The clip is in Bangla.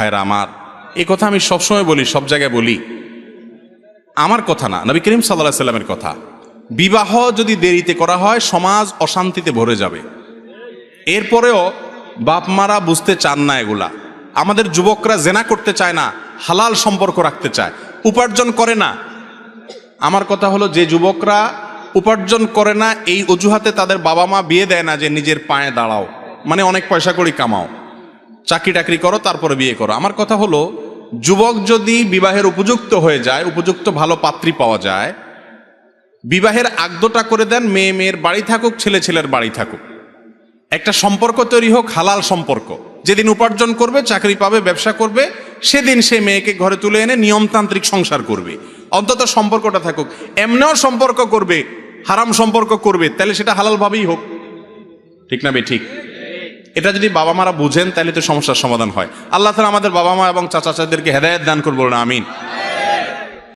ভাইরা আমার। এই কথা আমি সবসময় বলি সব জায়গায় বলি। আমার কথা না নবী করিম সাল্লাহ সাল্লামের কথা। বিবাহ যদি দেরিতে করা হয় সমাজ অশান্তিতে ভরে যাবে। এরপরেও বাপ মারা বুঝতে চান না এগুলা। আমাদের যুবকরা জেনা করতে চায় না হালাল সম্পর্ক রাখতে চায়। উপার্জন করে না। আমার কথা হলো যে যুবকরা উপার্জন করে না এই অজুহাতে তাদের বাবা মা বিয়ে দেয় না যে নিজের পায়ে দাঁড়াও। মানে অনেক পয়সা করি কামাও। চাকরি টাকরি করো, তারপরে বিয়ে করো। আমার কথা হলো, যুবক যদি বিবাহের উপযুক্ত হয়ে যায়, উপযুক্ত ভালো পাত্রী পাওয়া যায়, বিবাহের আগদটা করে দেন, মেয়ে মেয়ের বাড়ি থাকুক, ছেলে ছেলের বাড়ি থাকুক। একটা সম্পর্ক তৈরি হোক, হালাল সম্পর্ক। যেদিন উপার্জন করবে, চাকরি পাবে, ব্যবসা করবে, সেদিন সে মেয়েকে ঘরে তুলে এনে নিয়মতান্ত্রিক সংসার করবে। অন্তত সম্পর্কটা থাকুক। এমনিও সম্পর্ক করবে, হারাম সম্পর্ক করবে, তাহলে সেটা হালালভাবেই হোক। ঠিক না বে, ঠিক? এটা যদি বাবা মারা বুঝেন, তাহলে তো সমস্যার সমাধান হয়। আল্লাহ তালা আমাদের বাবা মা এবং চাচা চাচাদেরকে হেদায়ত দান করব না আমিন।